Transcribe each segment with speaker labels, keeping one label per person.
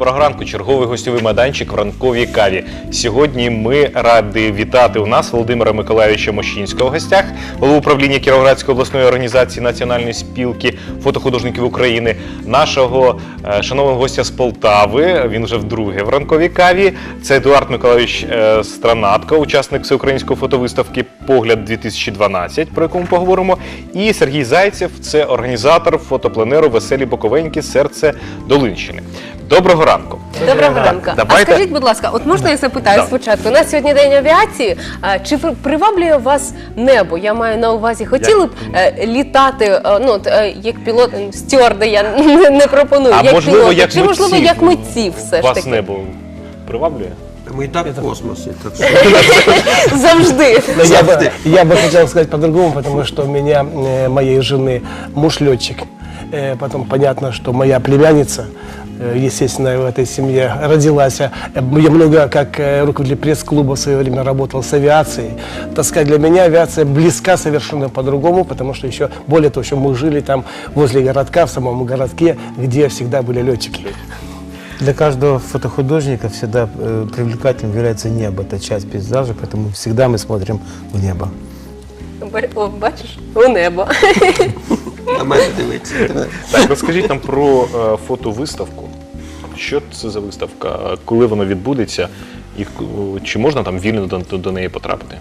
Speaker 1: доброго ранку. Черговий гостьовий майданчик в ранковій каві. Сьогодні ми раді вітати у нас Володимира Миколайовича Мощінського в гостях, голову управління Кіровоградської обласної організації Національної спілки фотохудожників України, нашого е, шановного гостя з Полтави. Він вже вдруге в ранковій каві. Це Едуард Миколайович е, Странатко, учасник всеукраїнської фотовиставки Погляд 2012, про яку ми поговоримо. І Сергій Зайцев, це організатор фотопленеру Веселі Боковенькі Серце Долинщини. Доброго ранку.
Speaker 2: Доброго ранку.
Speaker 1: Давайте-
Speaker 2: А скажіть, будь ласка, от можна я запитаю
Speaker 1: Да.
Speaker 2: спочатку? У нас сьогодні день авіації. А, Чи приваблює вас небо? Я маю на увазі, хотіли б е, літати, е, ну от, е, як пілот, е, стюарди я не, пропоную,
Speaker 1: А
Speaker 2: як
Speaker 1: можливо,
Speaker 2: пілоти,
Speaker 1: як
Speaker 2: чи можливо
Speaker 1: митців
Speaker 2: як митців все ж
Speaker 1: вас
Speaker 2: таки?
Speaker 1: небо приваблює?
Speaker 3: Мы и так в космосе, что...
Speaker 2: Завжди.
Speaker 4: Я, бы, хотел сказать по-другому, потому что у меня, э, моей жены, муж летчик. Э, потом понятно, что моя племянница, э, естественно, в этой семье родилась. Я много, как руководитель пресс-клуба в свое время работал с авиацией. Так сказать, для меня авиация близка совершенно по-другому, потому что еще, более того, что мы жили там возле городка, в самом городке, где всегда были летчики.
Speaker 5: Для каждого фотохудожника всегда э, привлекательным является небо. Это часть пейзажа, поэтому всегда мы смотрим в небо.
Speaker 2: Ба- О, бачиш, у небо.
Speaker 3: На мене дивиться.
Speaker 1: Так, розкажіть нам про е, фотовиставку. Що це за виставка? Коли вона відбудеться? І к- чи можна там вільно до, до неї потрапити?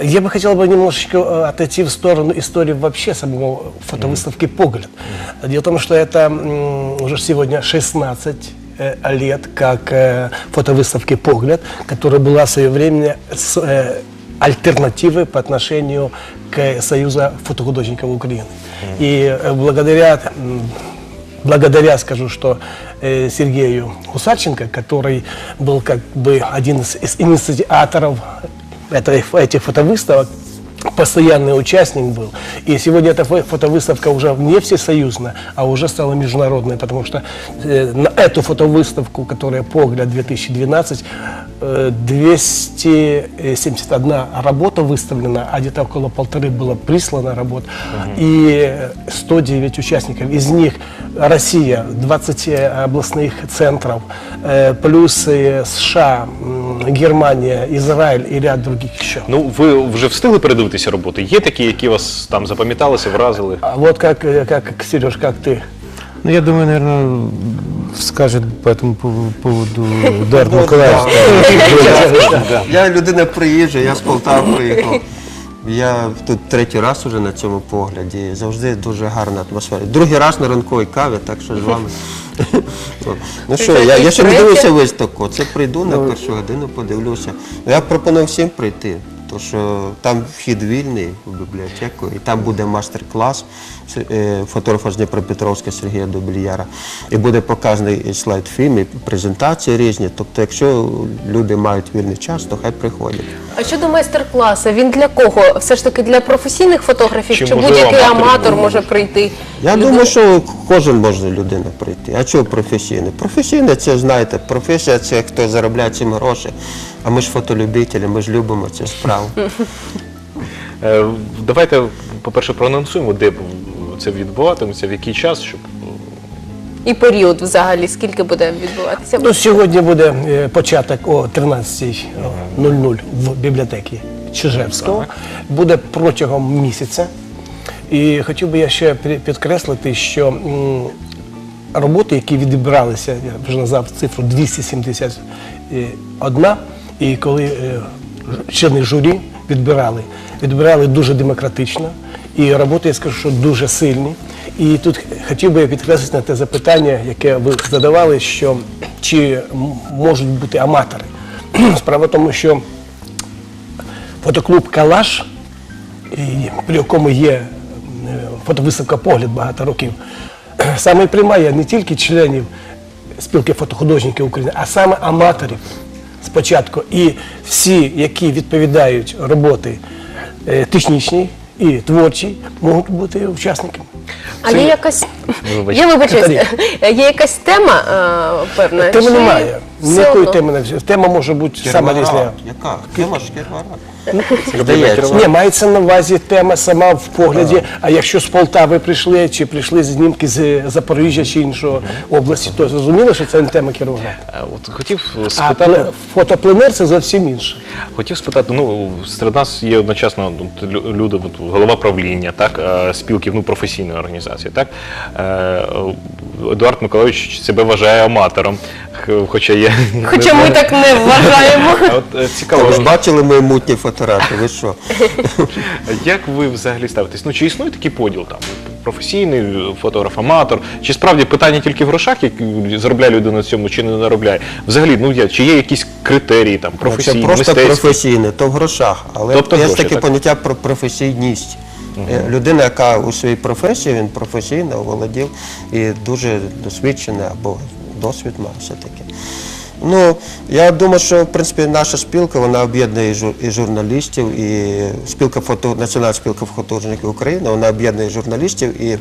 Speaker 4: Я бы хотел бы немножечко э, отойти в сторону истории вообще самого фотовыставки «Погляд». Дело в том, что это уже сегодня 16 э, лет как э, фотовыставки «Погляд», которая была в свое время с, альтернативой по отношению к Союзу фотохудожников Украины. И благодаря благодаря, скажу, что э, Сергею Усаченко, который был как бы один из, из инициаторов этой, этих фотовыставок, постоянный участник был. И сегодня эта фо- фотовыставка уже не всесоюзная, а уже стала международной, потому что э, на эту фотовыставку, которая «Погляд 2012», э, 271 работа выставлена, а где-то около полторы было прислано работ, и 109 участников. Из них Россия, 20 областных центров, э, плюс э, США, м, Германия, Израиль и ряд других еще.
Speaker 1: Ну, ви вже встигли передивитися роботи? Є такі, які вас там запам'яталися, вразили?
Speaker 4: А вот как, э, как Сереж, как ты?
Speaker 5: Ну, я думаю, наверное, скажет по этому поводу Эдуард Николаевич.
Speaker 3: Я людина приїжджа, я з Полтави приїхав. Я тут третій раз уже на цьому погляді. Завжди дуже гарна атмосфера. Другий раз на ранковій каві, так що з вами. Ну що, я, я ще не дивився виставку. Це прийду на першу годину, подивлюся. Я пропоную всім прийти, тому що там вхід вільний в бібліотеку, і там буде мастер-клас е, фотографа з Дніпропетровська Сергія Добільяра. І буде показаний слайд-фільм, і презентації різні. Тобто, якщо люди мають вільний час, то хай приходять.
Speaker 2: А щодо майстер-класу, він для кого? Все ж таки для професійних фотографів,
Speaker 1: Чи,
Speaker 2: чи, будь-який аматор
Speaker 1: може
Speaker 2: прийти?
Speaker 3: Я
Speaker 2: Людина-
Speaker 3: думаю, що кожен може людина прийти. А чого професійний? Професійний це знаєте, професія це хто заробляє цим гроші. А ми ж фотолюбителі, ми ж любимо цю справу.
Speaker 1: Е, Давайте, по-перше, проанонсуємо, де це відбуватиметься, в який час, щоб
Speaker 2: І період взагалі, скільки буде відбуватися?
Speaker 4: Ну, сьогодні буде е, початок о 13.00 в бібліотеці Чижевського. Буде протягом місяця. І хотів би я ще пі- підкреслити, що м, роботи, які відібралися, я вже назвав цифру 271, і коли е, члени журі відбирали, відбирали дуже демократично, і роботи, я скажу, що дуже сильні. І тут хотів би я підкреслити на те запитання, яке ви задавали, що чи можуть бути аматори. Справа в тому, що фотоклуб Калаш, при якому є е, фотовиставка погляд багато років, саме приймає не тільки членів спілки фотохудожників України, а саме аматорів спочатку. І всі, які відповідають роботи технічні і творчі, можуть бути учасниками.
Speaker 2: А є якась я вибачаюсь, є якась тема е, певна?
Speaker 4: Теми
Speaker 2: чи-
Speaker 4: немає.
Speaker 2: Ніякої
Speaker 4: теми
Speaker 2: одно.
Speaker 4: не взяв. Тема може бути сама різна.
Speaker 3: Яка? Тема ж Кіровоград. Здається.
Speaker 4: Ні, мається на увазі тема сама в погляді. А якщо з Полтави прийшли, чи прийшли знімки з Запоріжжя чи іншої області, то зрозуміло, що це не тема Кіровограда.
Speaker 1: Е, От хотів
Speaker 4: А
Speaker 1: спитати.
Speaker 4: пле- фотопленер це зовсім інше.
Speaker 1: Хотів спитати, ну серед нас є одночасно ну, люди, голова правління, так е, спілки ну, професійної організації. Так Е, Едуард Миколаївич себе вважає аматором, х- хоча є
Speaker 2: Хоча ми так не вважаємо.
Speaker 1: А от е, цікаво,
Speaker 3: Ви ж бачили мої мутні фотографії, ви що?
Speaker 1: як ви взагалі ставитесь? Ну чи існує такий поділ там? Професійний фотограф, аматор? Чи справді питання тільки в грошах, як заробляє людина на цьому, чи не заробляє? Взагалі, ну я чи є якісь критерії там
Speaker 3: Якщо
Speaker 1: професійні,
Speaker 3: просто
Speaker 1: мистецькі?
Speaker 3: професійне, то в грошах. Але
Speaker 1: Тобто
Speaker 3: є
Speaker 1: гроші,
Speaker 3: таке
Speaker 1: так?
Speaker 3: поняття про професійність. Е, Людина, яка у своїй професії, він професійно оволодів і дуже досвідчений або досвід має все-таки. Ну, я думаю, що в принципі наша спілка вона об'єднує і журналістів, і спілка фото, Національна спілка художників України, вона об'єднує журналістів, і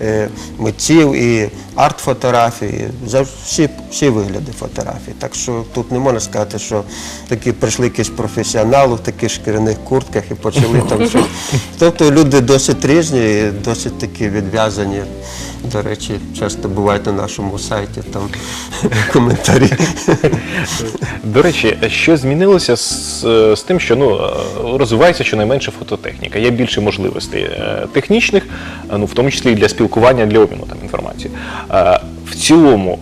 Speaker 3: е, митців, і арт-фотографії, за всі, всі вигляди фотографій. Так що тут не можна сказати, що такі прийшли якісь професіонали в таких шкіряних куртках і почали там щось. Тобто люди досить різні, і досить такі відв'язані. До речі, часто бувають на нашому сайті там коментарі.
Speaker 1: До речі, що змінилося з, з тим, що ну розвивається щонайменше фототехніка, є більше можливостей е, технічних, е, ну в тому числі і для спілкування, для обміну там інформації. Е, В цілому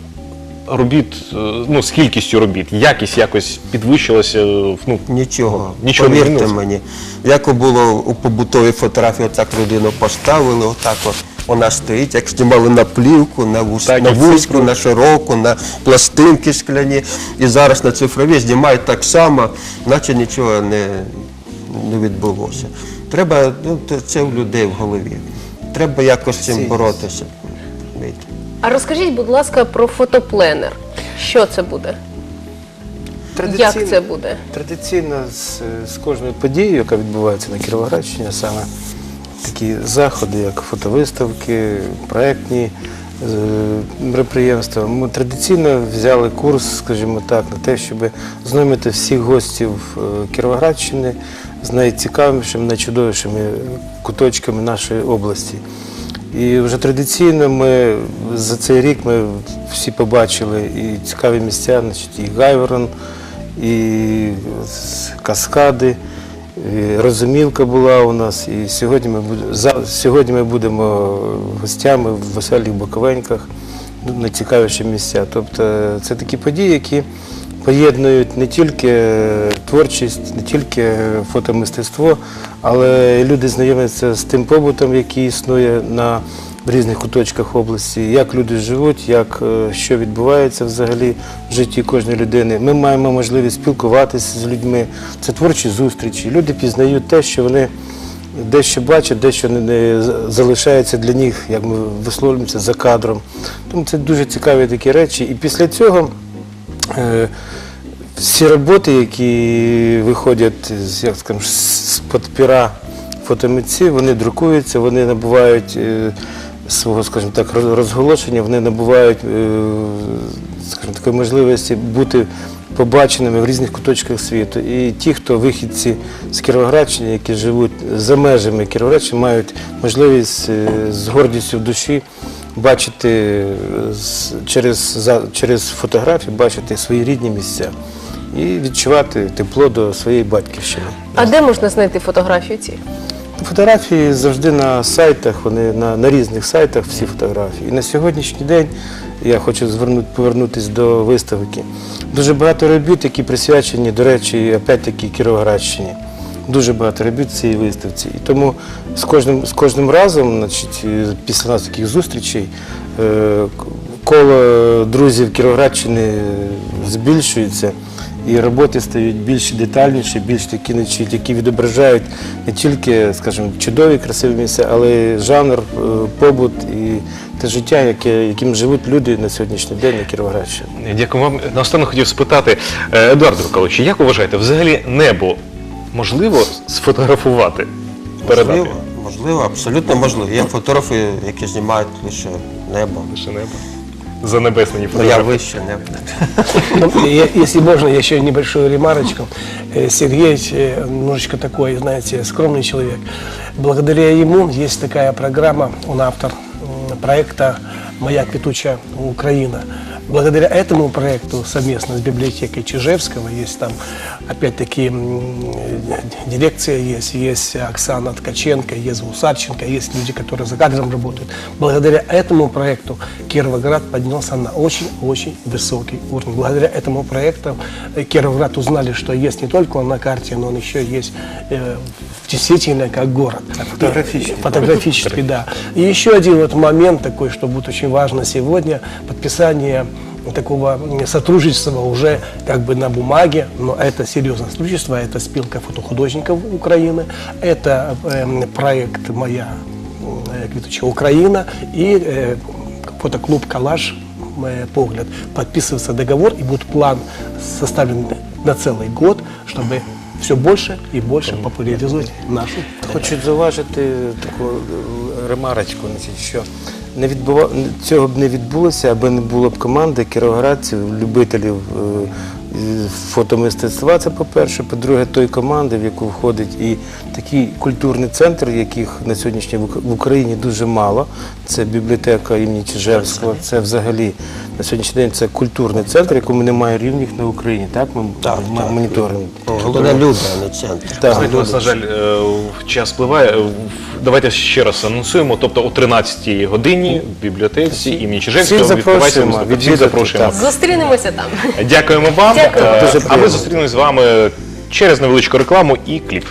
Speaker 1: робіт, ну з кількістю робіт, якість якось підвищилася. Ну
Speaker 3: Нічого.
Speaker 1: Нічого
Speaker 3: Повірте
Speaker 1: змінилося?
Speaker 3: мені. Як було у побутовій фотографії, отак людину поставили, отак от вона стоїть, як знімали на плівку, на, вус...
Speaker 1: Так,
Speaker 3: на вузьку, на широку, на пластинки скляні. І зараз на цифрові знімають так само, наче нічого не, не відбулося. Треба, ну, це в людей в голові. Треба якось з цим боротися.
Speaker 2: А розкажіть, будь ласка, про фотопленер. Що це буде? Як це буде?
Speaker 5: Традиційно з, з кожною подією, яка відбувається на Кіровоградщині, саме такі заходи, як фотовиставки, проектні е, мероприємства, ми традиційно взяли курс, скажімо так, на те, щоб знайомити всіх гостів е, Кіровоградщини з найцікавішими, найчудовішими куточками нашої області. І вже традиційно ми за цей рік ми всі побачили і цікаві місця, значить, і Гайворон, і каскади, і Розумілка була у нас. І сьогодні ми, за- сьогодні ми будемо гостями в веселих Боковеньках, на найцікавіші місця. Тобто це такі події, які поєднують не тільки творчість, не тільки фотомистецтво, але люди знайомляться з тим побутом, який існує на в різних куточках області, як люди живуть, як е, що відбувається взагалі в житті кожної людини. Ми маємо можливість спілкуватися з людьми. Це творчі зустрічі. Люди пізнають те, що вони дещо бачать, дещо не, залишається для них, як ми висловлюємося за кадром. Тому це дуже цікаві такі речі. І після цього. Е, всі роботи, які виходять з, як скажемо, з-під пера фотомитців, вони друкуються, вони набувають е, свого, скажімо так, розголошення, вони набувають е, скажімо, такої можливості бути побаченими в різних куточках світу. І ті, хто вихідці з Кіровоградщини, які живуть за межами Кіровоградщини, мають можливість е, з гордістю в душі бачити е, через, через фотографії, бачити свої рідні місця і відчувати тепло до своєї батьківщини.
Speaker 2: А де можна знайти фотографію ці?
Speaker 5: Фотографії завжди на сайтах, вони на, на різних сайтах всі фотографії. І на сьогоднішній день я хочу звернути, повернутися до виставки. Дуже багато робіт, які присвячені, до речі, опять-таки Кіровоградщині. Дуже багато робіт в цій виставці. І тому з кожним, з кожним разом, значить, після нас таких зустрічей, е, коло друзів Кіровоградщини е, збільшується. І роботи стають більш детальніші, більш такі, значить, які відображають не тільки, скажімо, чудові, красиві місця, але й жанр, е, побут і те життя, яке, яким живуть люди на сьогоднішній день на Кіровоградщині.
Speaker 1: Дякую вам. Наостанок хотів спитати, е, Едуард Миколаївич, як ви вважаєте, взагалі небо можливо сфотографувати? Передати?
Speaker 3: Можливо, можливо, абсолютно можливо. Є фотографи, які знімають лише небо.
Speaker 1: Лише небо занебеснені
Speaker 3: Ну, я
Speaker 1: фотографії.
Speaker 3: вище не
Speaker 4: Ну, я- Если можно, я еще небольшую ремарочку. Э, Сергей э, немножечко такой, знаете, скромный человек. Благодаря ему есть такая программа, он автор м, проекта «Моя квитучая Украина». Благодаря этому проекту совместно с библиотекой Чижевского есть там, опять-таки, дирекция есть, есть Оксана Ткаченко, есть Гусарченко, есть люди, которые за кадром работают. Благодаря этому проекту Кировоград поднялся на очень-очень высокий уровень. Благодаря этому проекту э, Кировоград узнали, что есть не только он на карте, но он еще есть э, действительно как город.
Speaker 5: Фотографически.
Speaker 4: Фотографически, да. И еще один вот момент такой, что будет очень важно сегодня, подписание такого сотрудничества уже как бы на бумаге, но это серьезное сотрудничество, это спилка фотохудожников Украины, это эм, проект «Моя э, квиточка Украина» и э, фотоклуб «Калаш» э, «Погляд». Подписывается договор и будет план составлен на целый год, чтобы все больше и больше популяризовать нашу
Speaker 5: Хочу зауважити таку е, ремарочку, що не відбува... цього б не відбулося, аби не було б команди кіровоградців, любителів е, фотомистецтва. Це по-перше. По-друге, той команди, в яку входить і такий культурний центр, яких на сьогоднішній в Україні дуже мало. Це бібліотека імені Чижевського. Це взагалі на сьогоднішній день це культурний центр, якому немає рівних на Україні. Так ми м- моніторимо.
Speaker 3: Головне люди, а не центр.
Speaker 5: Так,
Speaker 1: Знаєте, у нас, на жаль, е, час спливає. Е, Давайте ще раз анонсуємо. Тобто о 13-й годині в бібліотеці імені Чижевського
Speaker 5: Всіх
Speaker 1: відкривається
Speaker 5: запрошуємо.
Speaker 1: Всіх
Speaker 5: відвідати,
Speaker 1: запрошуємо.
Speaker 5: так.
Speaker 2: Зустрінемося там.
Speaker 1: Дякуємо вам.
Speaker 2: Дякую.
Speaker 1: Е,
Speaker 5: Дуже
Speaker 1: А ми
Speaker 5: приємно.
Speaker 1: зустрінемось з вами через невеличку рекламу і кліп.